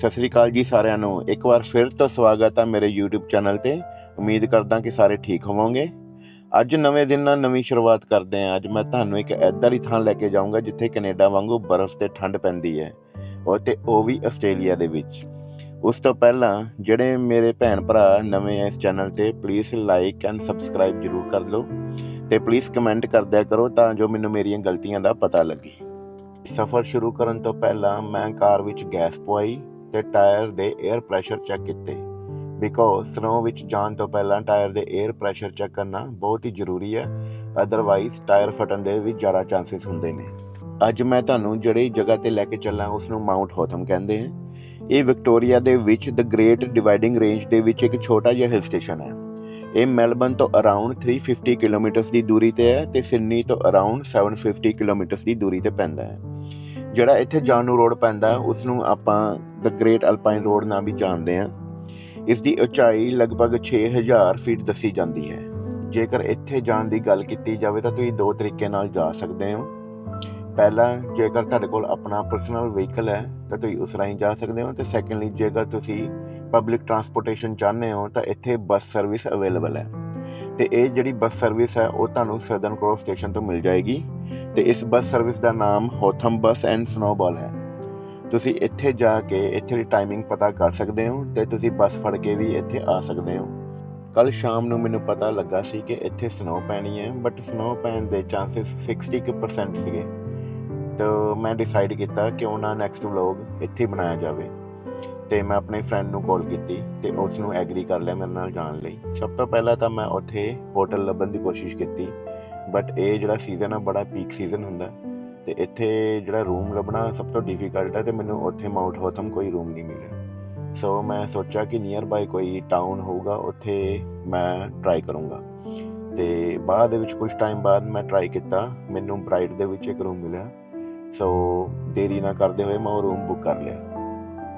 ਸਤਿ ਸ੍ਰੀ ਅਕਾਲ ਜੀ ਸਾਰਿਆਂ ਨੂੰ। ਇੱਕ ਵਾਰ ਫਿਰ ਤੋਂ ਸਵਾਗਤ ਆ ਮੇਰੇ YouTube ਚੈਨਲ ਤੇ। ਉਮੀਦ ਕਰਦਾ ਕਿ ਸਾਰੇ ਠੀਕ ਹੋਵੋਗੇ। ਅੱਜ ਨਵੇਂ ਦਿਨ ਨਾਲ ਨਵੀਂ ਸ਼ੁਰੂਆਤ ਕਰਦੇ ਹਾਂ ਅੱਜ ਮੈਂ ਤੁਹਾਨੂੰ ਇੱਕ ਐਦਾਂ ਦੀ ਥਾਂ ਲੈ ਕੇ ਜਾਊਂਗਾ ਜਿੱਥੇ ਕੈਨੇਡਾ ਵਾਂਗੂ ਬਰਫ਼ ਤੇ ਠੰਡ ਪੈਂਦੀ ਹੈ। ਉਹ ਤੇ ਉਹ ਵੀ ਆਸਟ੍ਰੇਲੀਆ ਦੇ ਵਿੱਚ। ਉਸ ਤੋਂ ਪਹਿਲਾਂ ਜਿਹੜੇ ਮੇਰੇ ਭੈਣ ਭਰਾ ਨਵੇਂ ਆ ਇਸ ਚੈਨਲ ਤੇ ਪਲੀਜ਼ ਲਾਈਕ ਐਂਡ ਸਬਸਕ੍ਰਾਈਬ ਜਰੂਰ ਕਰ ਲਓ। ਤੇ ਪਲੀਜ਼ ਕਮੈਂਟ ਕਰਦਿਆ ਕਰੋ ਤਾਂ ਜੋ ਮੈਨੂੰ ਮੇਰੀਆਂ ਗਲਤੀਆਂ ਦਾ ਪਤਾ ਲੱਗੇ। ਸਫ਼ਰ ਸ਼ੁਰੂ ਕਰਨ ਤੋਂ ਪਹਿਲਾਂ ਮੈਂ ਕਾਰ ਵਿੱਚ ਗੈਸ ਪਵਾਈ। ਤੇ ਟਾਇਰ ਦੇ 에ਅਰ ਪ੍ਰੈਸ਼ਰ ਚੈੱਕ ਕੀਤੇ। ਬਿਕੋਜ਼ ਸਨੋ ਵਿੱਚ ਜਾਣ ਤੋਂ ਪਹਿਲਾਂ ਟਾਇਰ ਦੇ 에ਅਰ ਪ੍ਰੈਸ਼ਰ ਚੈੱਕ ਕਰਨਾ ਬਹੁਤ ਹੀ ਜ਼ਰੂਰੀ ਹੈ। ਅਦਰਵਾਈਜ਼ ਟਾਇਰ ਫਟਣ ਦੇ ਵੀ ਜ਼ਿਆਦਾ ਚਾਂਸਸ ਹੁੰਦੇ ਨੇ। ਅੱਜ ਮੈਂ ਤੁਹਾਨੂੰ ਜਿਹੜੀ ਜਗ੍ਹਾ ਤੇ ਲੈ ਕੇ ਚੱਲਾਂ ਉਸ ਨੂੰ ਮਾਊਂਟ ਹੋਥਮ ਕਹਿੰਦੇ ਹਨ ਇਹ ਵਿਕਟੋਰੀਆ ਦੇ ਵਿੱਚ ਦ ਗ੍ਰੇਟ ਡਿਵਾਈਡਿੰਗ ਰੇਂਜ ਦੇ ਵਿੱਚ ਇੱਕ ਛੋਟਾ ਜਿਹਾ ਹਿਲ ਸਟੇਸ਼ਨ ਹੈ। ਇਹ ਮੈਲਬਨ ਤੋਂ ਅਰਾਊਂਡ 350 ਕਿਲੋਮੀਟਰਸ ਦੀ ਦੂਰੀ ਤੇ ਹੈ ਤੇ ਸਿਡਨੀ ਤੋਂ ਅਰਾਊਂਡ 750 ਕਿਲੋਮੀਟਰਸ ਦੀ ਦੂਰੀ ਤੇ ਪੈਂਦਾ ਹੈ। ਜਿਹੜਾ ਇੱਥੇ ਜਾਣ ਨੂੰ ਰੋਡ ਪੈਂਦਾ ਉਸ ਨੂੰ ਆਪਾਂ ਦ ਗ੍ਰੇਟ ਅਲਪਾਈਨ ਰੋਡ ਨਾਲ ਵੀ ਜਾਣਦੇ ਹਾਂ। ਇਸ ਦੀ ਉਚਾਈ ਲਗਭਗ 6000 ਫੀਟ ਦੱਸੀ ਜਾਂਦੀ ਹੈ। ਜੇਕਰ ਇੱਥੇ ਜਾਣ ਦੀ ਗੱਲ ਕੀਤੀ ਜਾਵੇ ਤਾਂ ਤੁਸੀਂ ਦੋ ਤਰੀਕੇ ਨਾਲ ਜਾ ਸਕਦੇ ਹੋ। ਪਹਿਲਾ, ਜੇਕਰ ਤੁਹਾਡੇ ਕੋਲ ਆਪਣਾ ਪਰਸਨਲ ਵਹੀਕਲ ਹੈ, ਤਾਂ ਤੁਸੀਂ ਉਸ ਰਾਹੀਂ ਜਾ ਸਕਦੇ ਹੋ। ਤੇ ਸੈਕੰਡਲੀ ਜੇਕਰ ਤੁਸੀਂ ਪਬਲਿਕ ਟਰਾਂਸਪੋਰਟੇਸ਼ਨ ਚਾਹੁੰਦੇ ਹੋ, ਤਾਂ ਇੱਥੇ ਬੱਸ ਸਰਵਿਸ ਅਵੇਲੇਬਲ ਹੈ। ਤੇ ਇਹ ਜਿਹੜੀ ਬੱਸ ਸਰਵਿਸ ਹੈ, ਉਹ ਤੁਹਾਨੂੰ ਸਦਰਨ ਕ੍ਰੋਸ ਸਟੇਸ਼ਨ ਤੋਂ ਮਿਲ ਜਾਏਗੀ। ਤੇ ਇਸ ਬੱਸ ਸਰਵਿਸ ਦਾ ਨਾਮ ਹੋਥਮ ਬੱਸ ਐਂਡ ਸਨੋਬਾਲ ਹੈ। ਤੁਸੀਂ ਇੱਥੇ ਜਾ ਕੇ ਇੱਥੇ ਦੀ ਟਾਈਮਿੰਗ ਪਤਾ ਕਰ ਸਕਦੇ ਹੋ ਤੇ ਤੁਸੀਂ ਬੱਸ ਫੜ ਕੇ ਵੀ ਇੱਥੇ ਆ ਸਕਦੇ ਹੋ। ਕੱਲ ਸ਼ਾਮ ਨੂੰ ਮੈਨੂੰ ਪਤਾ ਲੱਗਾ ਸੀ ਕਿ ਇੱਥੇ ਸਨੋ ਪੈਣੀ ਹੈ ਬਟ ਸਨੋ ਪੈਣ ਦੇ ਚਾਂਸਸ 60% ਸੀਗੇ। ਤਾਂ ਮੈਂ ਡਿਸਾਈਡ ਕੀਤਾ ਕਿ ਉਹਨਾਂ ਨੈਕਸਟ ਵਲੌਗ ਇੱਥੇ ਹੀ ਬਣਾਇਆ ਜਾਵੇ। ਤੇ ਮੈਂ ਆਪਣੇ ਫਰੈਂਡ ਨੂੰ ਕਾਲ ਕੀਤੀ ਤੇ ਉਸ ਨੂੰ ਐਗਰੀ ਕਰ ਲਿਆ ਮੇਰੇ ਨਾਲ ਜਾਣ ਲਈ। ਸਭ ਤੋਂ ਪਹਿਲਾਂ ਤਾਂ ਮੈਂ ਉੱਥੇ ਹੋਟਲ ਲੱਭਣ ਦੀ ਕੋਸ਼ਿਸ਼ ਕੀਤੀ। ਬਟ ਇਹ ਜਿਹੜਾ ਸੀਜ਼ਨ ਆ, ਬੜਾ ਪੀਕ ਸੀਜ਼ਨ ਹੁੰਦਾ। ਤੇ ਇੱਥੇ ਜਿਹੜਾ ਰੂਮ ਲੱਭਣਾ ਸਭ ਤੋਂ ਡਿਫਿਕਲਟ ਹੈ ਤੇ ਮੈਨੂੰ ਉੱਥੇ ਮਾਊਂਟ ਹੋਥਮ ਕੋਈ ਰੂਮ ਨਹੀਂ ਮਿਲਿਆ। ਸੋ ਮੈਂ ਸੋਚਿਆ ਕਿ ਨੀਅਰ ਬਾਈ ਕੋਈ ਟਾਊਨ ਹੋਊਗਾ, ਉੱਥੇ ਮੈਂ ਟਰਾਈ ਕਰੂੰਗਾ। ਤੇ ਬਾਅਦ ਦੇ ਵਿੱਚ ਕੁਝ ਟਾਈਮ ਬਾਅਦ ਮੈਂ ਟਰਾਈ ਕੀਤਾ, ਮੈਨੂੰ ਬ੍ਰਾਈਟ ਦੇ ਵਿੱਚ ਇੱਕ ਰੂਮ ਮਿਲਿਆ। ਸੋ ਦੇਰੀ ਨਾ ਕਰਦੇ ਹੋਏ ਮੈਂ ਉਹ ਰੂਮ ਬੁੱਕ ਕਰ ਲਿਆ।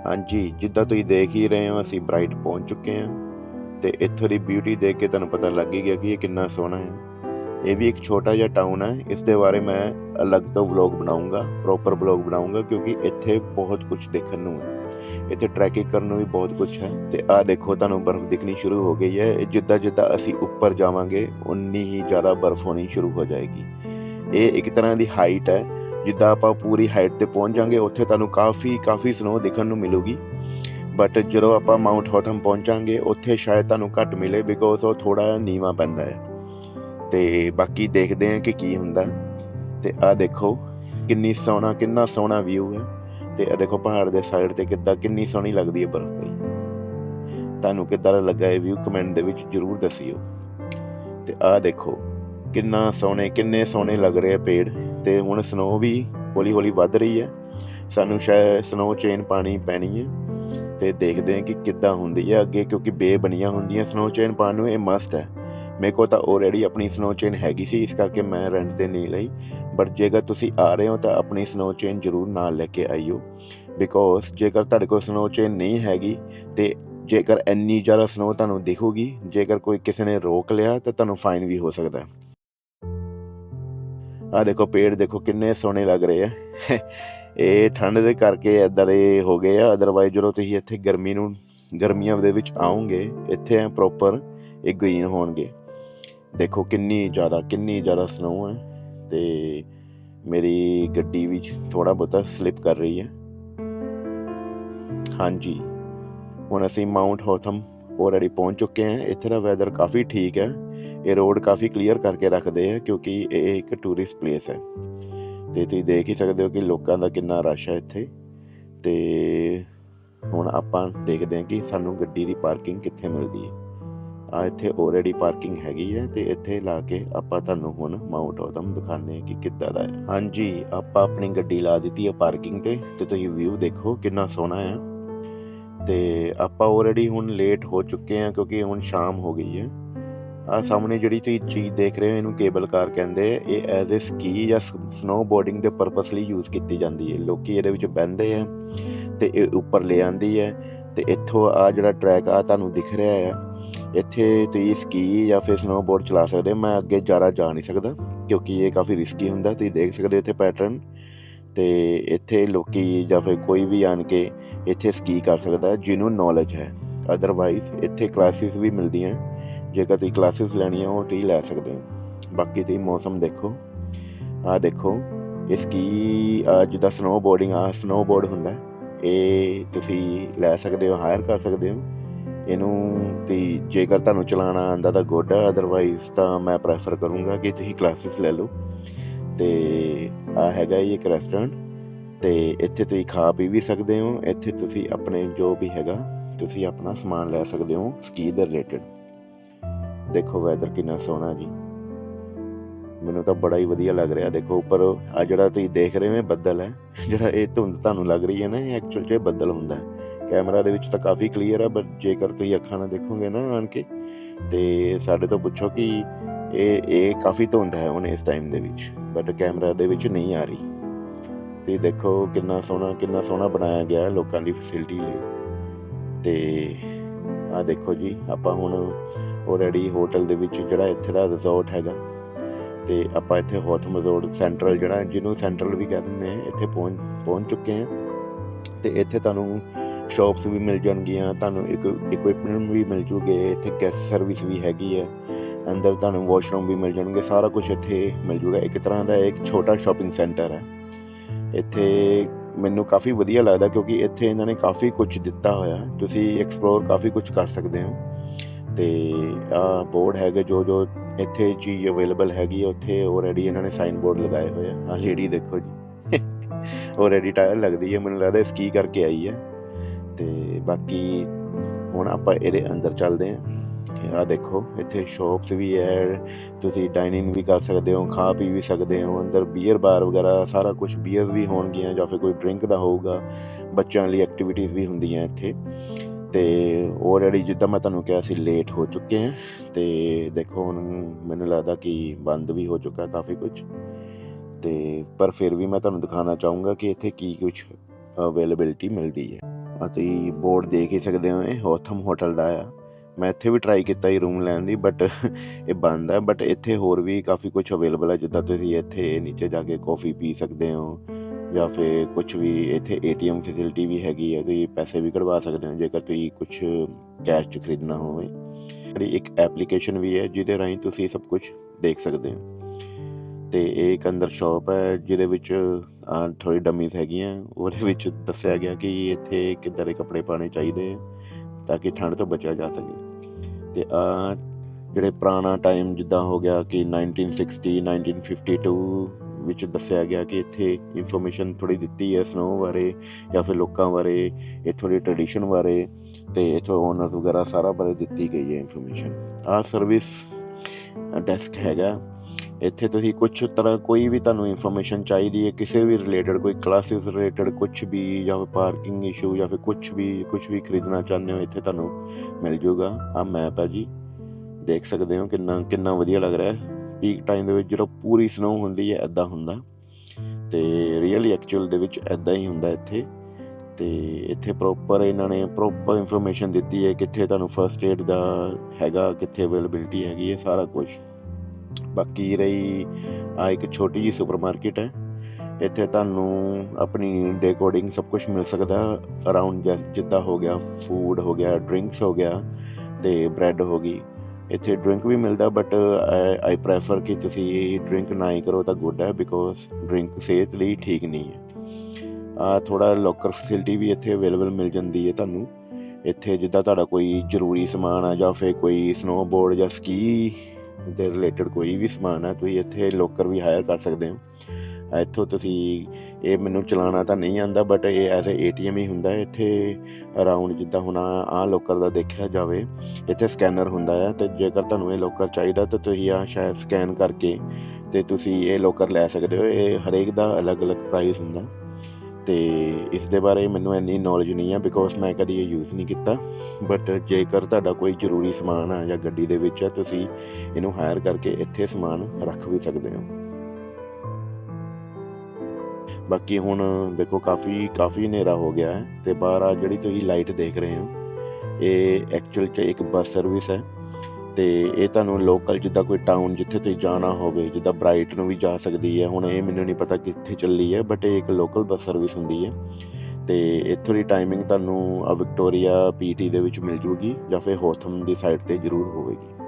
ਹਾਂਜੀ, ਜਿੱਦਾਂ ਤੁਸੀਂ ਦੇਖ ਹੀ ਰਹੇ ਹੋ, ਅਸੀਂ ਬ੍ਰਾਈਟ ਪਹੁੰਚ ਚੁੱਕੇ ਹਾਂ। ਤੇ ਇੱਥੋਂ ਦੀ ਬਿਊਟੀ ਦੇਖ ਕੇ ਤੁਹਾਨੂੰ ਪਤਾ ਲੱਗ ਹੀ ਗਿਆ ਕਿ ਇਹ ਕਿੰਨਾ ਸੋਹਣਾ ਹੈ। ਇਹ ਵੀ ਇੱਕ ਛੋਟਾ ਜਿਹਾ ਟਾਊਨ ਹੈ। ਇਸ ਦੇ ਬਾਰੇ ਮੈਂ ਅਲੱਗ ਤੋਂ ਵਲੌਗ ਬਣਾਉਂਗਾ ਪ੍ਰੋਪਰ ਵਲੌਗ ਬਣਾਉਂਗਾ, ਕਿਉਂਕਿ ਇੱਥੇ ਬਹੁਤ ਕੁਝ ਦੇਖਣ ਨੂੰ ਹੈ। ਇੱਥੇ ਟਰੈਕਿੰਗ ਕਰਨ ਨੂੰ ਵੀ ਬਹੁਤ ਕੁਝ ਹੈ। ਤੇ ਆਹ ਦੇਖੋ, ਤੁਹਾਨੂੰ ਬਰਫ਼ ਦਿਖਣੀ ਸ਼ੁਰੂ ਹੋ ਗਈ ਹੈ। ਇਹ ਜਿੱਦਾਂ ਜਿੱਦਾਂ ਅਸੀਂ ਉੱਪਰ ਜਾਵਾਂਗੇ ਉਨੀ ਹੀ ਜ਼ਿਆਦਾ ਬਰਫ਼ ਹੋਣੀ ਸ਼ੁਰੂ ਹੋ ਜਾਏਗੀ। ਇਹ ਇੱਕ ਤਰ੍ਹਾਂ ਦੀ ਹਾਈਟ ਹੈ। ਜਿੱਦਾਂ ਆਪਾਂ ਪੂਰੀ ਹਾਈਟ ਤੇ ਪਹੁੰਚ ਜਾਾਂਗੇ ਉੱਥੇ ਤੁਹਾਨੂੰ ਕਾਫੀ ਕਾਫੀ ਸਨੋ ਦੇਖਣ ਨੂੰ ਮਿਲੂਗੀ। ਬਟ ਜਦੋਂ ਆਪਾਂ ਮਾਊਂਟ ਹੋਥਮ ਪਹੁੰਚਾਂਗੇ, ਉੱਥੇ ਸ਼ਾਇਦ ਤੁਹਾਨੂੰ ਘੱਟ ਮਿਲੇ ਬਿਕੋਜ਼ ਉਹ ਥੋੜਾ ਨੀਵਾ ਪੈਂਦਾ ਹੈ। ਤੇ ਬਾਕੀ ਦੇਖਦੇ ਹਾਂ ਕਿ ਕੀ ਹੁੰਦਾ। ਤੇ ਆਹ ਦੇਖੋ, ਕਿੰਨੀ ਸੋਹਣਾ, ਕਿੰਨਾ ਸੋਹਣਾ ਵਿਊ ਹੈ। ਤੇ ਇਹ ਦੇਖੋ ਪਹਾੜ ਦੇ ਸਾਈਡ ਤੇ ਕਿੱਦਾਂ, ਕਿੰਨੀ ਸੋਹਣੀ ਲੱਗਦੀ ਹੈ ਬਰਫ਼ ਪਈ ਤੁਹਾਨੂੰ ਕਿੱਦਾਂ ਦਾ ਲੱਗਾ ਇਹ ਵਿਊ ਕਮੈਂਟ ਦੇ ਵਿੱਚ ਜਰੂਰ ਦੱਸਿਓ। ਤੇ ਆਹ ਦੇਖੋ, ਕਿੰਨਾ ਸੋਹਣੇ, ਕਿੰਨੇ ਸੋਹਣੇ ਲੱਗ ਰਹੇ ਆ ਪੇੜ। ਤੇ ਹੁਣ ਸਨੋ ਵੀ ਹੌਲੀ ਹੌਲੀ ਵੱਧ ਰਹੀ ਹੈ। ਸਾਨੂੰ ਸ਼ਾਇਦ ਸਨੋ ਚੇਨ ਪਾਣੀ ਪੈਣੀ ਹੈ। ਤੇ ਦੇਖਦੇ ਹਾਂ ਕਿ ਕਿੱਦਾਂ ਹੁੰਦੀ ਹੈ ਅੱਗੇ, ਕਿਉਂਕਿ ਬੇ ਬਣੀਆਂ ਹੁੰਦੀਆਂ ਸਨੋ ਚੇਨ ਪਾਣ ਨੂੰ, ਇਹ ਮਸਟ ਹੈ। ਮੇਰੇ ਕੋਲ ਤਾਂ ਆਲਰੇਡੀ ਆਪਣੀ ਸਨੋ ਚੇਨ ਹੈਗੀ ਸੀ, ਇਸ ਕਰਕੇ ਮੈਂ ਰੈਂਟ ਤੇ ਨਹੀਂ ਲਈ। ਬਟ ਜੇਕਰ ਤੁਸੀਂ ਆ ਰਹੇ ਹੋ ਤਾਂ ਆਪਣੀ ਸਨੋ ਚੇਨ ਜ਼ਰੂਰ ਨਾਲ ਲੈ ਕੇ ਆਇਓ। ਬਿਕੋਜ਼ ਜੇਕਰ ਤੁਹਾਡੇ ਕੋਲ ਸਨੋ ਚੇਨ ਨਹੀਂ ਹੈਗੀ ਤੇ ਜੇਕਰ ਇੰਨੀ ਜ਼ਿਆਦਾ ਸਨੋ ਤੁਹਾਨੂੰ ਦਿਖੂਗੀ, ਜੇਕਰ ਕੋਈ ਕਿਸੇ ਨੇ ਰੋਕ ਲਿਆ ਤਾਂ ਤੁਹਾਨੂੰ ਫਾਈਨ ਵੀ ਹੋ ਸਕਦਾ ਹੈ। ਆ ਦੇਖੋ, ਪੇੜ ਦੇਖੋ ਕਿੰਨੇ ਸੋਹਣੇ ਲੱਗ ਰਹੇ ਆ। ਇਹ ਠੰਡ ਦੇ ਕਰਕੇ ਇਦਾਂ ਦੇ ਹੋ ਗਏ ਆ। ਅਦਰਵਾਈਜ਼ ਜਦੋਂ ਤੁਸੀਂ ਇੱਥੇ ਗਰਮੀ ਨੂੰ, ਗਰਮੀਆਂ ਦੇ ਵਿੱਚ ਆਉਂਗੇ ਇੱਥੇ ਪ੍ਰੋਪਰ ਇਹ ਗ੍ਰੀਨ ਹੋਣਗੇ। ਦੇਖੋ ਕਿੰਨੀ ਜ਼ਿਆਦਾ ਕਿੰਨੀ ਜ਼ਿਆਦਾ ਸਨੋ ਹੈ ਤੇ ਮੇਰੀ ਗੱਡੀ ਵਿੱਚ ਥੋੜਾ ਬਹੁਤਾ ਸਲਿਪ ਕਰ ਰਹੀ ਹੈ। ਹਾਂਜੀ, ਹੁਣ ਅਸੀਂ ਮਾਊਂਟ ਹੋਥਮ ਆਲਰੇਡੀ ਪਹੁੰਚ ਚੁੱਕੇ ਹਾਂ। ਇੱਥੇ ਦਾ ਵੈਦਰ ਕਾਫੀ ਠੀਕ ਹੈ। ਇਹ ਰੋਡ ਕਾਫੀ ਕਲੀਅਰ ਕਰਕੇ ਰੱਖਦੇ ਆ ਕਿਉਂਕਿ ਇਹ ਇੱਕ ਟੂਰਿਸਟ ਪਲੇਸ ਹੈ। ਤੇ ਤੁਸੀਂ ਦੇਖ ਹੀ ਸਕਦੇ ਹੋ ਕਿ ਲੋਕਾਂ ਦਾ ਕਿੰਨਾ ਰਸ਼ ਹੈ ਇੱਥੇ। ਤੇ ਹੁਣ ਆਪਾਂ ਦੇਖਦੇ ਹਾਂ ਕਿ ਸਾਨੂੰ ਗੱਡੀ ਦੀ ਪਾਰਕਿੰਗ ਕਿੱਥੇ ਮਿਲਦੀ ਹੈ। ਆ ਇੱਥੇ ਆਲਰੇਡੀ ਪਾਰਕਿੰਗ ਹੈਗੀ ਹੈ ਤੇ ਇੱਥੇ ਲਾ ਕੇ ਆਪਾਂ ਤੁਹਾਨੂੰ ਹੁਣ ਮਾਊਂਟ ਆਟਮ ਦਿਖਾਣੇ ਕਿ ਕਿੱਦਾਂ ਦਾ ਹੈ। ਹਾਂਜੀ, ਆਪਾਂ ਆਪਣੀ ਗੱਡੀ ਲਾ ਦਿੱਤੀ ਹੈ ਪਾਰਕਿੰਗ ਤੇ ਤੇ ਤੁਸੀਂ ਵਿਊ ਦੇਖੋ ਕਿੰਨਾ ਸੋਹਣਾ ਹੈ। ਤੇ ਆਪਾਂ ਆਲਰੇਡੀ ਹੁਣ ਲੇਟ ਹੋ ਚੁੱਕੇ ਹਾਂ ਕਿਉਂਕਿ ਹੁਣ ਸ਼ਾਮ ਹੋ ਗਈ ਹੈ। ਆ ਸਾਹਮਣੇ ਜਿਹੜੀ ਤੁਸੀਂ ਚੀਜ਼ ਦੇਖ ਰਹੇ ਹੋ, ਇਹਨੂੰ ਕੇਬਲ ਕਾਰ ਕਹਿੰਦੇ ਇਹ ਐਜ਼ ਅ ਸਕੀ ਜਾਂ ਸਨੋ ਬੋਰਡਿੰਗ ਦੇ ਪਰਪਸ ਲਈ ਯੂਜ਼ ਕੀਤੀ ਜਾਂਦੀ ਹੈ। ਲੋਕੀ ਇਹਦੇ ਵਿੱਚ ਬਹਿੰਦੇ ਆ ਤੇ ਇਹ ਉੱਪਰ ਲੈ ਆਂਦੀ ਹੈ। ਤੇ ਇੱਥੋਂ ਆ ਜਿਹੜਾ ਟਰੈਕ ਆ, ਤੁਹਾਨੂੰ ਦਿਖ ਰਿਹਾ ਹੈ। ਇੱਥੇ ਤੁਸੀਂ ਸਕੀ ਜਾਂ ਫਿਰ ਸਨੋਬੋਰਡ ਚਲਾ ਸਕਦੇ ਹੋ। ਮੈਂ ਅੱਗੇ ਜ਼ਿਆਦਾ ਜਾ ਨਹੀਂ ਸਕਦਾ, ਕਿਉਂਕਿ ਇਹ ਕਾਫੀ ਰਿਸਕੀ ਹੁੰਦਾ। ਤੁਸੀਂ ਦੇਖ ਸਕਦੇ ਹੋ ਇੱਥੇ ਪੈਟਰਨ ਤੇ ਇੱਥੇ ਲੋਕੀ ਜਾਂ ਫਿਰ ਕੋਈ ਵੀ ਆਣ ਕੇ ਇੱਥੇ ਸਕੀ ਕਰ ਸਕਦਾ ਜਿਹਨੂੰ ਨੌਲੇਜ ਹੈ। ਅਦਰਵਾਈਜ਼ ਇੱਥੇ ਕਲਾਸਿਸ ਵੀ ਮਿਲਦੀਆਂ। ਜੇਕਰ ਤੁਸੀਂ ਕਲਾਸਿਸ ਲੈਣੀਆਂ ਉਹ ਤੁਸੀਂ ਲੈ ਸਕਦੇ ਹੋ। ਬਾਕੀ ਤੁਸੀਂ ਮੌਸਮ ਦੇਖੋ। ਆ ਦੇਖੋ, ਇਹ ਸਕੀ ਆਹ ਜਿੱਦਾਂ ਸਨੋਬੋਰਡਿੰਗ ਆ ਸਨੋਬੋਰਡ ਹੁੰਦਾ। ਇਹ ਤੁਸੀਂ ਲੈ ਸਕਦੇ ਹੋ ਹਾਇਰ ਕਰ ਸਕਦੇ ਹੋ। ਇਹਨੂੰ ਤੇ ਜੇਕਰ ਤੁਹਾਨੂੰ ਚਲਾਉਣਾ ਆਂਦਾ ਤਾਂ ਗੁੱਡ ਹੈ ਅਦਰਵਾਈਜ਼ ਤਾਂ ਮੈਂ ਪ੍ਰੈਫਰ ਕਰੂੰਗਾ ਕਿ ਤੁਸੀਂ ਕਲਾਸਿਸ ਲੈ ਲਓ। ਤੇ ਆ ਹੈਗਾ ਜੀ ਇੱਕ ਰੈਸਟੋਰੈਂਟ ਤੇ ਇੱਥੇ ਤੁਸੀਂ ਖਾ ਪੀ ਵੀ ਸਕਦੇ ਹੋ, ਇੱਥੇ ਤੁਸੀਂ ਆਪਣੇ ਜੋ ਵੀ ਹੈਗਾ, ਤੁਸੀਂ ਆਪਣਾ ਸਮਾਨ ਲੈ ਸਕਦੇ ਹੋ ਸਕੀ ਦੇ ਰਿਲੇਟਡ ਦੇਖੋ ਵੈਦਰ ਕਿੰਨਾ ਸੋਹਣਾ ਜੀ। ਮੈਨੂੰ ਤਾਂ ਬੜਾ ਹੀ ਵਧੀਆ ਲੱਗ ਰਿਹਾ, ਦੇਖੋ ਉੱਪਰ ਆ ਜਿਹੜਾ ਤੁਸੀਂ ਦੇਖ ਰਹੇ ਹੋ, ਇਹ ਬੱਦਲ ਹੈ। ਜਿਹੜਾ ਇਹ ਧੁੰਦ ਤੁਹਾਨੂੰ ਲੱਗ ਰਹੀ ਹੈ ਨਾ, ਇਹ ਐਕਚੁਅਲ 'ਚ ਬੱਦਲ ਹੁੰਦਾ ਹੈ। ਕੈਮਰਾ ਦੇ ਵਿੱਚ ਤਾਂ ਕਾਫੀ ਕਲੀਅਰ ਆ ਬਟ ਜੇਕਰ ਤੁਸੀਂ ਅੱਖਾਂ ਨਾਲ ਦੇਖੋਗੇ ਨਾ ਆਣ ਕੇ, ਤੇ ਸਾਡੇ ਤੋਂ ਪੁੱਛੋ ਕਿ ਇਹ ਇਹ ਕਾਫੀ ਧੁੰਦ ਹੈ ਹੁਣ ਇਸ ਟਾਈਮ ਦੇ ਵਿੱਚ ਬਟ ਕੈਮਰਾ ਦੇ ਵਿੱਚ ਨਹੀਂ ਆ ਰਹੀ। ਤੇ ਦੇਖੋ ਕਿੰਨਾ ਸੋਹਣਾ ਕਿੰਨਾ ਸੋਹਣਾ ਬਣਾਇਆ ਗਿਆ ਲੋਕਾਂ ਦੀ ਫੈਸਿਲਿਟੀ ਲਈ। ਤੇ ਆ ਦੇਖੋ ਜੀ, ਆਪਾਂ ਹੁਣ ਆਲਰੇਡੀ ਹੋਟਲ ਦੇ ਵਿੱਚ ਜਿਹੜਾ ਇੱਥੇ ਦਾ ਰਿਜ਼ੋਰਟ ਹੈਗਾ, ਤੇ ਆਪਾਂ ਇੱਥੇ ਹੌਥਮ ਰਿਜ਼ੋਰਟ ਸੈਂਟਰਲ ਜਿਹੜਾ, ਜਿਹਨੂੰ ਸੈਂਟਰਲ ਵੀ ਕਹਿੰਦੇ ਨੇ ਇੱਥੇ ਪਹੁੰਚ ਪਹੁੰਚ ਚੁੱਕੇ ਹਾਂ ਤੇ ਇੱਥੇ ਤੁਹਾਨੂੰ ਸ਼ਾਪਸ ਵੀ ਮਿਲ ਜਾਣਗੀਆਂ, ਤੁਹਾਨੂੰ ਇੱਕ ਇਕਵਿਪਮੈਂਟ ਵੀ ਮਿਲ ਜੂਗੇ, ਇੱਥੇ ਗੈਸਟ ਸਰਵਿਸ ਵੀ ਹੈਗੀ ਹੈ, ਅੰਦਰ ਤੁਹਾਨੂੰ ਵਾਸ਼ਰੂਮ ਵੀ ਮਿਲ ਜਾਣਗੇ, ਸਾਰਾ ਕੁਝ ਇੱਥੇ ਮਿਲ ਜੂਗਾ, ਇੱਕ ਤਰ੍ਹਾਂ ਦਾ ਇੱਕ ਛੋਟਾ ਸ਼ਾਪਿੰਗ ਸੈਂਟਰ ਹੈ। ਇੱਥੇ ਮੈਨੂੰ ਕਾਫੀ ਵਧੀਆ ਲੱਗਦਾ ਕਿਉਂਕਿ ਇੱਥੇ ਇਹਨਾਂ ਨੇ ਕਾਫੀ ਕੁਝ ਦਿੱਤਾ ਹੋਇਆ, ਤੁਸੀਂ ਐਕਸਪਲੋਰ ਕਾਫੀ ਕੁਝ ਕਰ ਸਕਦੇ ਹੋ। ਤੇ ਆ ਬੋਰਡ ਹੈਗੇ, ਜੋ ਜੋ ਇੱਥੇ ਚੀਜ਼ ਅਵੇਲੇਬਲ ਹੈਗੀ ਹੈ, ਉੱਥੇ ਆਲਰੇਡੀ ਇਹਨਾਂ ਨੇ ਸਾਈਨ ਬੋਰਡ ਲਗਾਏ ਹੋਏ ਆ। ਆ ਲੇਡੀ ਦੇਖੋ ਜੀ ਆਲਰੇਡੀ ਟਾਇਰ ਲੱਗਦੀ ਹੈ, ਮੈਨੂੰ ਲੱਗਦਾ ਸਕੀ ਕਰਕੇ ਆਈ ਹੈ। ਤੇ ਬਾਕੀ ਹੁਣ ਆਪਾਂ ਇਹਦੇ ਅੰਦਰ ਚੱਲਦੇ ਹਾਂ। ਆ ਦੇਖੋ, ਇੱਥੇ ਸ਼ਾਪਸ ਵੀ ਹੈ, ਤੁਸੀਂ ਡਾਈਨਿੰਗ ਵੀ ਕਰ ਸਕਦੇ ਹੋ, ਖਾ ਪੀ ਵੀ ਸਕਦੇ ਹੋ, ਅੰਦਰ ਬੀਅਰ ਬਾਰ ਵਗੈਰਾ, ਸਾਰਾ ਕੁਝ ਬੀਅਰ ਵੀ ਹੋਣਗੀਆਂ ਜਾਂ ਫਿਰ ਕੋਈ ਡਰਿੰਕ ਦਾ ਹੋਊਗਾ, ਬੱਚਿਆਂ ਲਈ ਐਕਟੀਵਿਟੀਜ਼ ਵੀ ਹੁੰਦੀਆਂ ਇੱਥੇ। ਤੇ ਆਲਰੇਡੀ ਜਿੱਦਾਂ ਮੈਂ ਤੁਹਾਨੂੰ ਕਿਹਾ ਸੀ ਲੇਟ ਹੋ ਚੁੱਕੇ ਹਾਂ ਤੇ ਦੇਖੋ ਹੁਣ ਮੈਨੂੰ ਲੱਗਦਾ ਕਿ ਬੰਦ ਵੀ ਹੋ ਚੁੱਕਾ ਕਾਫੀ ਕੁਝ ਤੇ ਪਰ ਫਿਰ ਵੀ ਮੈਂ ਤੁਹਾਨੂੰ ਦਿਖਾਉਣਾ ਚਾਹੂੰਗਾ ਕਿ ਇੱਥੇ ਕੀ ਕੁਝ ਅਵੇਲੇਬਿਲਟੀ ਮਿਲਦੀ ਹੈ। ਤੁਸੀਂ ਬੋਰਡ ਦੇਖ ਹੀ ਸਕਦੇ ਹੋ, ਇਹ ਹੋਥਮ ਹੋਟਲ ਦਾ ਆ। ਮੈਂ ਇੱਥੇ ਵੀ ਟਰਾਈ ਕੀਤਾ ਹੀ ਰੂਮ ਲੈਣ ਦੀ ਬਟ ਇਹ ਬੰਦ ਹੈ ਬਟ ਇੱਥੇ ਹੋਰ ਵੀ ਕਾਫੀ ਕੁਝ ਅਵੇਲੇਬਲ ਹੈ ਜਿੱਦਾਂ ਤੁਸੀਂ ਇੱਥੇ ਨੀਚੇ ਜਾ ਕੇ ਕਾਫੀ ਪੀ ਸਕਦੇ ਹੋ, ਜਾਂ ਫਿਰ ਕੁਝ ਵੀ ਇੱਥੇ ਏਟੀਐਮ ਫੈਸਿਲਿਟੀ ਵੀ ਹੈਗੀ ਹੈ ਤੁਸੀਂ ਪੈਸੇ ਵੀ ਕਢਵਾ ਸਕਦੇ ਹੋ, ਜੇਕਰ ਤੁਸੀਂ ਕੁਝ ਕੈਸ਼ 'ਚ ਖਰੀਦਣਾ ਹੋਵੇ। ਜਿਹੜੀ ਇੱਕ ਐਪਲੀਕੇਸ਼ਨ ਵੀ ਹੈ, ਜਿਹਦੇ ਰਾਹੀਂ ਤੁਸੀਂ ਸਭ ਕੁਝ ਦੇਖ ਸਕਦੇ ਹੋ। ਤੇ ਇਹ ਇੱਕ ਅੰਦਰ ਸ਼ਾਪ ਹੈ, ਜਿਹਦੇ ਵਿੱਚ ਥੋੜੀ ਡਮੀਜ਼ ਹੈਗੀਆਂ। ਉਹਦੇ ਵਿੱਚ ਦੱਸਿਆ ਗਿਆ ਕਿ ਇੱਥੇ ਕਿੱਦਾਂ ਦੇ ਕੱਪੜੇ ਪਾਣੇ ਚਾਹੀਦੇ ਆ, ਤਾਂ ਕਿ ਠੰਡ ਤੋਂ ਬਚਿਆ ਜਾ ਸਕੇ। ਤੇ ਆ ਜਿਹੜੇ ਪੁਰਾਣਾ ਟਾਈਮ ਜਿੱਦਾਂ ਹੋ ਗਿਆ ਕਿ 1960 1952 ਵਿੱਚ ਦੱਸਿਆ ਗਿਆ ਕਿ ਇੱਥੇ ਇਨਫੋਰਮੇਸ਼ਨ ਥੋੜੀ ਦਿੱਤੀ ਹੈ ਸਨੋ ਬਾਰੇ, ਜਾਂ ਫਿਰ ਲੋਕਾਂ ਬਾਰੇ, ਇੱਥੋਂ ਦੀ ਟ੍ਰੈਡੀਸ਼ਨ ਬਾਰੇ, ਤੇ ਇੱਥੋਂ ਓਨਰ ਵਗੈਰਾ ਸਾਰਾ ਬਾਰੇ ਦਿੱਤੀ ਗਈ ਹੈ ਇਨਫੋਰਮੇਸ਼ਨ ਆ ਸਰਵਿਸ ਡੈਸਕ ਹੈਗਾ। ਇੱਥੇ ਤੁਸੀਂ ਕੁਝ ਤਰ੍ਹਾਂ ਕੋਈ ਵੀ ਤੁਹਾਨੂੰ ਇਨਫੋਰਮੇਸ਼ਨ ਚਾਹੀਦੀ ਹੈ, ਕਿਸੇ ਵੀ ਰਿਲੇਟਡ ਕੋਈ ਕਲਾਸਿਸ ਰਿਲੇਟਡ ਕੁਝ ਵੀ ਜਾਂ ਪਾਰਕਿੰਗ ਇਸ਼ੂ ਜਾਂ ਫਿਰ ਕੁਝ ਵੀ ਕੁਝ ਵੀ ਖਰੀਦਣਾ ਚਾਹੁੰਦੇ ਹੋ, ਇੱਥੇ ਤੁਹਾਨੂੰ ਮਿਲ ਜਾਊਗਾ। ਆ ਮੈਪ ਹੈ ਜੀ। ਦੇਖ ਸਕਦੇ ਹੋ ਕਿੰਨਾ ਕਿੰਨਾ ਵਧੀਆ ਲੱਗ ਰਿਹਾ ਹੈ। ਪੀਕ ਟਾਈਮ ਦੇ ਵਿੱਚ ਜਦੋਂ ਪੂਰੀ ਸਨੋ ਹੁੰਦੀ ਹੈ ਐਦਾਂ ਹੁੰਦਾ। ਤੇ ਰੀਅਲੀ ਐਕਚੁਅਲ ਦੇ ਵਿੱਚ ਐਦਾਂ ਹੀ ਹੁੰਦਾ ਇੱਥੇ। ਤੇ ਇੱਥੇ ਪ੍ਰੋਪਰ ਇਹਨਾਂ ਨੇ ਪ੍ਰੋਪਰ ਇਨਫੋਰਮੇਸ਼ਨ ਦਿੱਤੀ ਹੈ ਕਿੱਥੇ ਤੁਹਾਨੂੰ ਫਰਸਟ ਏਡ ਦਾ ਹੈਗਾ, ਕਿੱਥੇ ਅਵੇਲੇਬਿਲਟੀ ਹੈਗੀ ਹੈ, ਸਾਰਾ ਕੁਝ ਬਾਕੀ ਰਹੀ ਆ ਇੱਕ ਛੋਟੀ ਜੀ ਸੁਪਰਮਾਰਕਟ ਹੈ। ਇੱਥੇ ਤੁਹਾਨੂੰ ਆਪਣੀ ਡੇ ਅਕੋਰਡਿੰਗ ਸਭ ਕੁਝ ਮਿਲ ਸਕਦਾ। ਅਰਾਊਂਡ ਜਿੱਦਾਂ ਹੋ ਗਿਆ ਫੂਡ ਹੋ ਗਿਆ ਡਰਿੰਕਸ ਹੋ ਗਿਆ ਤੇ ਬ੍ਰੈਡ ਹੋ ਗਈ। ਇੱਥੇ ਡਰਿੰਕ ਵੀ ਮਿਲਦਾ ਬਟ ਆਈ ਪ੍ਰੈਫਰ ਕਿ ਤੁਸੀਂ ਡਰਿੰਕ ਨਾ ਹੀ ਕਰੋ ਤਾਂ ਗੁੱਡ ਹੈ ਬਿਕੋਜ਼ ਡਰਿੰਕ ਸਿਹਤ ਲਈ ਠੀਕ ਨਹੀਂ ਹੈ। ਆ ਥੋੜਾ ਲੋਕਰ ਫੈਸਿਲਿਟੀ ਵੀ ਇੱਥੇ ਅਵੇਲੇਬਲ ਮਿਲ ਜਾਂਦੀ ਹੈ ਤੁਹਾਨੂੰ। ਇੱਥੇ ਜਿੱਦਾਂ ਤੁਹਾਡਾ ਕੋਈ ਜ਼ਰੂਰੀ ਸਮਾਨ ਆ ਜਾਂ ਫਿਰ ਕੋਈ ਸਨੋਬੋਰਡ ਜਾਂ ਸਕੀ ਦੇ ਰਿਲੇਟਡ ਕੋਈ ਵੀ ਸਮਾਨ ਹੈ ਤੁਸੀਂ ਇੱਥੇ ਲੋਕਰ ਵੀ ਹਾਇਰ ਕਰ ਸਕਦੇ ਹੋ। ਇੱਥੋਂ ਤੁਸੀਂ ਇਹ ਮੈਨੂੰ ਚਲਾਉਣਾ ਤਾਂ ਨਹੀਂ ਆਂਦਾ ਬਟ ਇਹ ਐਜ਼ ਅ ਏਟੀਐਮ ਹੀ ਹੁੰਦਾ, ਇੱਥੇ ਅਰਾਊਂਡ ਜਿੱਦਾਂ ਹੁਣ ਆ ਲੋਕਰ ਦਾ ਦੇਖਿਆ ਜਾਵੇ, ਇੱਥੇ ਸਕੈਨਰ ਹੁੰਦਾ ਹੈ ਤੇ ਜੇਕਰ ਤੁਹਾਨੂੰ ਇਹ ਲੋਕਰ ਚਾਹੀਦਾ ਤਾਂ ਤੁਸੀਂ ਆ ਸ਼ਾਇਦ ਸਕੈਨ ਕਰਕੇ ਤੇ ਤੁਸੀਂ ਇਹ ਲੋਕਰ ਲੈ ਸਕਦੇ ਹੋ, ਇਹ ਹਰੇਕ ਦਾ ਅਲੱਗ-ਅਲੱਗ ਪ੍ਰਾਈਸ ਹੁੰਦਾ। ਤੇ ਇਸ ਦੇ ਬਾਰੇ ਮੈਨੂੰ ਇੰਨੀ ਨੌਲੇਜ ਨਹੀਂ ਹੈ ਬਿਕੋਜ਼ ਮੈਂ ਕਦੀ ਇਹ ਯੂਜ਼ ਨਹੀਂ ਕੀਤਾ। ਬਟ ਜੇਕਰ ਤੁਹਾਡਾ ਕੋਈ ਜ਼ਰੂਰੀ ਸਮਾਨ ਆ ਜਾਂ ਗੱਡੀ ਦੇ ਵਿੱਚ ਆ, ਤੁਸੀਂ ਇਹਨੂੰ ਹਾਇਰ ਕਰਕੇ ਇੱਥੇ ਸਮਾਨ ਰੱਖ ਵੀ ਸਕਦੇ ਹੋ। ਬਾਕੀ ਹੁਣ ਦੇਖੋ, ਕਾਫੀ ਕਾਫੀ ਹਨੇਰਾ ਹੋ ਗਿਆ ਹੈ ਤੇ ਬਾਹਰ ਆ ਜਿਹੜੀ ਤੁਸੀਂ ਲਾਈਟ ਦੇਖ ਰਹੇ ਹੋ, ਇਹ ਐਕਚੁਅਲ ਚ ਇੱਕ ਬੱਸ ਸਰਵਿਸ ਹੈ। ਤੇ ਇਹ ਤੁਹਾਨੂੰ ਲੋਕਲ ਜਿੱਦਾਂ ਕੋਈ ਟਾਊਨ ਜਿੱਥੇ ਤੁਸੀਂ ਜਾਣਾ ਹੋਵੇ, ਜਿੱਦਾਂ ਬ੍ਰਾਈਟ ਨੂੰ ਵੀ ਜਾ ਸਕਦੀ ਹੈ। ਹੁਣ ਇਹ ਮੈਨੂੰ ਨਹੀਂ ਪਤਾ ਕਿੱਥੇ ਚੱਲੀ ਹੈ ਬਟ ਇਹ ਇੱਕ ਲੋਕਲ ਬੱਸ ਸਰਵਿਸ ਹੁੰਦੀ ਹੈ। ਤੇ ਇੱਥੋਂ ਦੀ ਟਾਈਮਿੰਗ ਤੁਹਾਨੂੰ ਆ ਵਿਕਟੋਰੀਆ ਪੀਟੀ ਦੇ ਵਿੱਚ ਮਿਲ ਜੂਗੀ ਜਾਂ ਫਿਰ ਹੋਥਮ ਦੀ ਸਾਈਡ ਤੇ ਜ਼ਰੂਰ ਹੋਵੇਗੀ।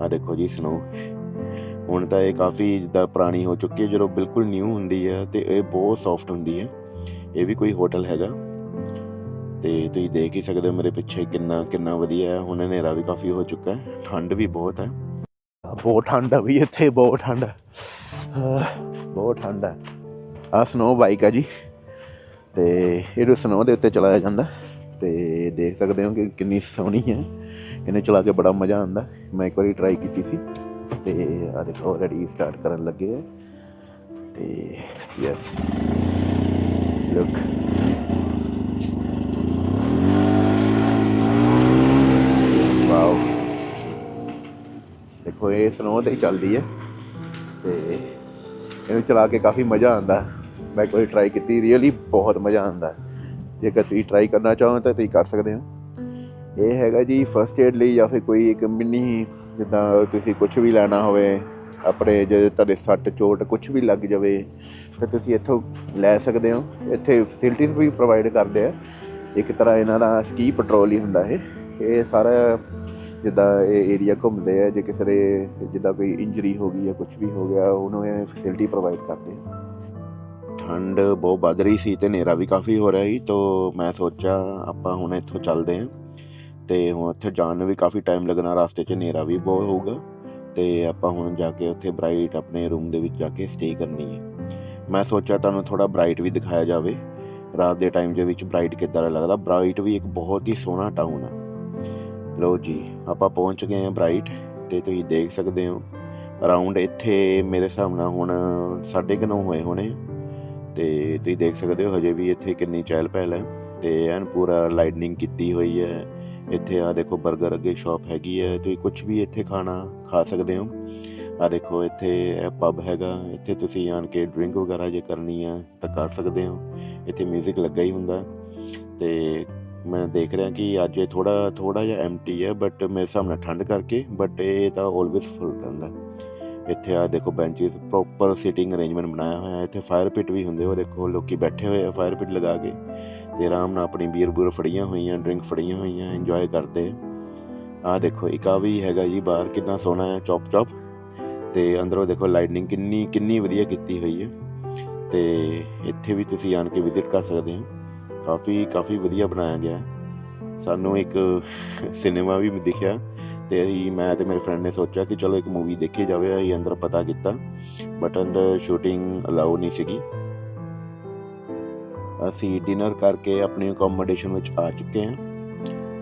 ਆ ਦੇਖੋ ਜੀ ਸਨੋ ਹੁਣ ਤਾਂ ਇਹ ਕਾਫੀ ਜਿੱਦਾਂ ਪੁਰਾਣੀ ਹੋ ਚੁੱਕੀ ਹੈ, ਜਦੋਂ ਬਿਲਕੁਲ ਨਿਊ ਹੁੰਦੀ ਹੈ ਤੇ ਇਹ ਬਹੁਤ ਸੌਫਟ ਹੁੰਦੀ ਹੈ। ਇਹ ਵੀ ਕੋਈ ਹੋਟਲ ਹੈਗਾ। ਤੇ ਤੁਸੀਂ ਦੇਖ ਹੀ ਸਕਦੇ ਹੋ ਮੇਰੇ ਪਿੱਛੇ ਕਿੰਨਾ ਕਿੰਨਾ ਵਧੀਆ ਹੈ। ਹੁਣ ਹਨੇਰਾ ਵੀ ਕਾਫੀ ਹੋ ਚੁੱਕਾ ਹੈ। ਠੰਡ ਵੀ ਬਹੁਤ ਹੈ। ਬਹੁਤ ਠੰਡ ਆ ਵੀ ਇੱਥੇ, ਬਹੁਤ ਠੰਡ ਹੈ ਬਹੁਤ ਠੰਡ ਹੈ ਆ ਸਨੋ ਬਾਈਕ ਹੈ ਜੀ। ਤੇ ਇਹਨੂੰ ਸਨੋ ਦੇ ਉੱਤੇ ਚਲਾਇਆ ਜਾਂਦਾ। ਤੇ ਦੇਖ ਸਕਦੇ ਹੋ ਕਿ ਕਿੰਨੀ ਸੋਹਣੀ ਹੈ। ਇਹਨੇ ਚਲਾ ਕੇ ਬੜਾ ਮਜ਼ਾ ਆਉਂਦਾ। ਮੈਂ ਇੱਕ ਵਾਰੀ ਟਰਾਈ ਕੀਤੀ ਸੀ। ਤੇ ਆ ਦੇਖੋ ਆਲਰੇਡੀ ਸਟਾਰਟ ਕਰਨ ਲੱਗੇ ਹੈ ਤੇ ਯੈਸ ਲੁੱਕ ਦੇਖੋ ਇਹ ਸਨੋ ਤੇ ਹੀ ਚੱਲਦੀ ਹੈ ਤੇ ਇਹਨੂੰ ਚਲਾ ਕੇ ਕਾਫੀ ਮਜ਼ਾ ਆਉਂਦਾ। ਮੈਂ ਕੋਈ ਟਰਾਈ ਕੀਤੀ ਰੀਅਲੀ ਬਹੁਤ ਮਜ਼ਾ ਆਉਂਦਾ। ਜੇਕਰ ਤੁਸੀਂ ਟਰਾਈ ਕਰਨਾ ਚਾਹੋ ਤਾਂ ਤੁਸੀਂ ਕਰ ਸਕਦੇ ਹੋ। ਇਹ ਹੈਗਾ ਜੀ ਫਰਸਟ ਏਡ ਲਈ ਜਾਂ ਫਿਰ ਕੋਈ ਇੱਕ ਮਿੰਨੀ ਜਿੱਦਾਂ ਤੁਸੀਂ ਕੁਝ ਵੀ ਲੈਣਾ ਹੋਵੇ, ਆਪਣੇ ਜੇ ਤੁਹਾਡੇ ਸੱਟ, ਚੋਟ ਕੁਝ ਵੀ ਲੱਗ ਜਾਵੇ, ਤਾਂ ਤੁਸੀਂ ਇੱਥੋਂ ਲੈ ਸਕਦੇ ਹੋ। ਇੱਥੇ ਫੈਸਿਲਿਟੀਜ਼ ਵੀ ਪ੍ਰੋਵਾਈਡ ਕਰਦੇ ਆ। ਇੱਕ ਤਰ੍ਹਾਂ ਇਹਨਾਂ ਦਾ ਸਕੀ ਪੈਟਰੋਲ ਹੀ ਹੁੰਦਾ ਇਹ। ਇਹ ਸਾਰਾ ਜਿੱਦਾਂ ਇਹ ਏਰੀਆ ਘੁੰਮਦੇ ਆ, ਜੇ ਕਿਸੇ ਦੇ ਜਿੱਦਾਂ ਕੋਈ ਇੰਜਰੀ ਹੋ ਗਈ ਜਾਂ ਕੁਝ ਵੀ ਹੋ ਗਿਆ, ਉਹਨੂੰ ਇਹ ਫੈਸਿਲਿਟੀ ਪ੍ਰੋਵਾਈਡ ਕਰਦੇ ਠੰਡ ਬਹੁਤ ਵੱਧ ਰਹੀ ਸੀ ਤੇ ਹਨੇਰਾ ਵੀ ਕਾਫੀ ਹੋ ਰਿਹਾ ਸੀ, ਤੋ ਮੈਂ ਸੋਚਿਆ ਆਪਾਂ ਹੁਣ ਇੱਥੋਂ ਚੱਲਦੇ ਹਾਂ। ਤੇ ਹੁਣ ਉੱਥੇ ਜਾਣ ਨੂੰ ਵੀ ਕਾਫੀ ਟਾਈਮ ਲੱਗਣਾ, ਰਸਤੇ 'ਚ ਹਨੇਰਾ ਵੀ ਬਹੁਤ ਹੋਊਗਾ। ਤੇ ਆਪਾਂ ਹੁਣ ਜਾ ਕੇ ਉੱਥੇ ਬ੍ਰਾਈਟ ਆਪਣੇ ਰੂਮ ਦੇ ਵਿੱਚ ਜਾ ਕੇ ਸਟੇ ਕਰਨੀ ਹੈ। ਮੈਂ ਸੋਚਿਆ ਤੁਹਾਨੂੰ ਥੋੜਾ ਬ੍ਰਾਈਟ ਵੀ ਦਿਖਾਇਆ ਜਾਵੇ। ਰਾਤ ਦੇ ਟਾਈਮ ਦੇ ਵਿੱਚ ਬ੍ਰਾਈਟ ਕਿੱਦਾਂ ਦਾ ਲੱਗਦਾ? ਬ੍ਰਾਈਟ ਵੀ ਇੱਕ ਬਹੁਤ ਹੀ ਸੋਹਣਾ ਟਾਊਨ ਹੈ ਲੋ ਜੀ, ਆਪਾਂ ਪਹੁੰਚ ਗਏ ਹਾਂ ਬ੍ਰਾਈਟ ਤੇ ਤੁਸੀਂ ਦੇਖ ਸਕਦੇ ਹੋ ਅਰਾਊਂਡ ਇੱਥੇ ਮੇਰੇ ਹਿਸਾਬ ਨਾਲ ਹੁਣ 9:30 ਹੋਏ ਹੋਣੇ ਤੇ ਤੁਸੀਂ ਦੇਖ ਸਕਦੇ ਹੋ ਹਜੇ ਵੀ ਇੱਥੇ ਕਿੰਨੀ ਚਹਿਲ ਪਹਿਲ ਹੈ ਤੇ ਐਨ ਪੂਰਾ ਲਾਈਟਨਿੰਗ ਕੀਤੀ ਹੋਈ ਹੈ। ਇੱਥੇ ਆ ਦੇਖੋ 버ਗਰ ਅੱਗੇ ਸ਼ਾਪ ਹੈਗੀ ਹੈ, ਤੁਸੀਂ ਕੁਝ ਵੀ ਇੱਥੇ ਖਾਣਾ ਖਾ ਸਕਦੇ ਹੋ। ਆ ਦੇਖੋ ਇੱਥੇ ਇਹ ਪਬ ਹੈਗਾ, ਇੱਥੇ ਤੁਸੀਂ ਆਣ ਕੇ ਡਰਿੰਕ ਵਗੈਰਾ ਜੇ ਕਰਨੀ ਹੈ ਤਾਂ ਕਰ ਸਕਦੇ ਹੋ। ਇੱਥੇ 뮤직 ਲੱਗਾ ਹੀ ਹੁੰਦਾ। ਤੇ ਮੈਂ ਦੇਖ ਰਿਹਾ ਕਿ ਅੱਜ ਇਹ ਥੋੜਾ ਥੋੜਾ ਜਿਹਾ ਐਮਟੀ ਹੈ ਬਟ ਮੇਰੇ ਹਿਸਾਬ ਨਾਲ ਠੰਡ ਕਰਕੇ ਬਟ ਇਹ ਤਾਂ ਆਲਵੇਸ ਫੁੱਲ ਰਹਿੰਦਾ ਇੱਥੇ ਆ ਦੇਖੋ ਬੈਂਚਸ ਪ੍ਰੋਪਰ ਸਿਟਿੰਗ ਅਰੇਂਜਮੈਂਟ ਬਣਾਇਆ ਹੋਇਆ ਹੈ। ਇੱਥੇ ਫਾਇਰ ਪਿਟ ਵੀ ਹੁੰਦੇ ਉਹ ਦੇਖੋ ਲੋਕੀ ਬੈਠੇ ਹੋਏ ਆ ਫਾਇਰ ਪਿਟ ਲਗਾ ਕੇ। ਤੇ ਆਰਾਮ ਨਾਲ ਆਪਣੀ ਬੀਅਰ ਬੂਰ ਫੜੀਆਂ ਹੋਈਆਂ ਡਰਿੰਕ ਫੜੀਆਂ ਹੋਈਆਂ ਇੰਜੋਏ ਕਰਦੇ ਆ। ਦੇਖੋ, ਇੱਕ ਆ ਵੀ ਹੈਗਾ ਜੀ ਬਾਹਰ, ਕਿੰਨਾ ਸੋਹਣਾ ਹੈ ਚੌਪ ਚੌਪ ਤੇ ਅੰਦਰੋਂ ਦੇਖੋ ਲਾਈਟਨਿੰਗ ਕਿੰਨੀ ਕਿੰਨੀ ਵਧੀਆ ਕੀਤੀ ਹੋਈ ਹੈ। ਤੇ ਇੱਥੇ ਵੀ ਤੁਸੀਂ ਆਣ ਕੇ ਵਿਜ਼ਿਟ ਕਰ ਸਕਦੇ ਹੋ। ਕਾਫੀ ਕਾਫੀ ਵਧੀਆ ਬਣਾਇਆ ਗਿਆ ਸਾਨੂੰ ਇੱਕ ਸਿਨੇਮਾ ਵੀ ਦਿਖਿਆ ਤੇ ਅਸੀਂ ਮੈਂ ਤੇ ਮੇਰੇ ਫਰੈਂਡ ਨੇ ਸੋਚਿਆ ਕਿ ਚਲੋ ਇੱਕ ਮੂਵੀ ਦੇਖੀ ਜਾਵੇ ਅਸੀਂ ਅੰਦਰ ਪਤਾ ਕੀਤਾ। ਬਟ ਅੰਦਰ ਸ਼ੂਟਿੰਗ ਅਲਾਉ ਨਹੀਂ ਸੀਗੀ। ਅਸੀਂ ਡਿਨਰ ਕਰਕੇ ਆਪਣੀ ਅਕੋਮੋਡੇਸ਼ਨ ਵਿੱਚ ਆ ਚੁੱਕੇ ਹਾਂ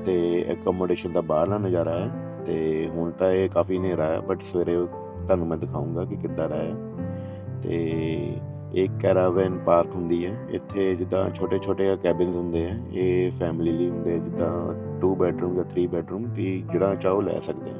ਤੇ ਅਕੋਮੋਡੇਸ਼ਨ ਦਾ ਬਾਹਰਲਾ ਨਜ਼ਾਰਾ ਹੈ ਤੇ ਹੁਣ ਤਾਂ ਇਹ ਕਾਫੀ ਹਨੇਰਾ ਹੈ ਬਟ ਸਵੇਰੇ ਤੁਹਾਨੂੰ ਮੈਂ ਦਿਖਾਉਂਗਾ ਕਿ ਕਿੱਦਾਂ ਰਿਹਾ ਹੈ। ਤੇ ਇੱਕ ਕੈਰਾਵਨ ਪਾਰਕ ਹੁੰਦੀ ਹੈ। ਇੱਥੇ ਜਿੱਦਾਂ ਛੋਟੇ ਛੋਟੇ ਕੈਬਿਨਸ ਹੁੰਦੇ ਆ। ਇਹ ਫੈਮਿਲੀ ਲਈ ਹੁੰਦੇ ਜਿੱਦਾਂ 2 ਬੈਡਰੂਮ ਜਾਂ 3 ਬੈਡਰੂਮ ਵੀ ਜਿਹੜਾ ਚਾਹੋ ਲੈ ਸਕਦੇ ਆ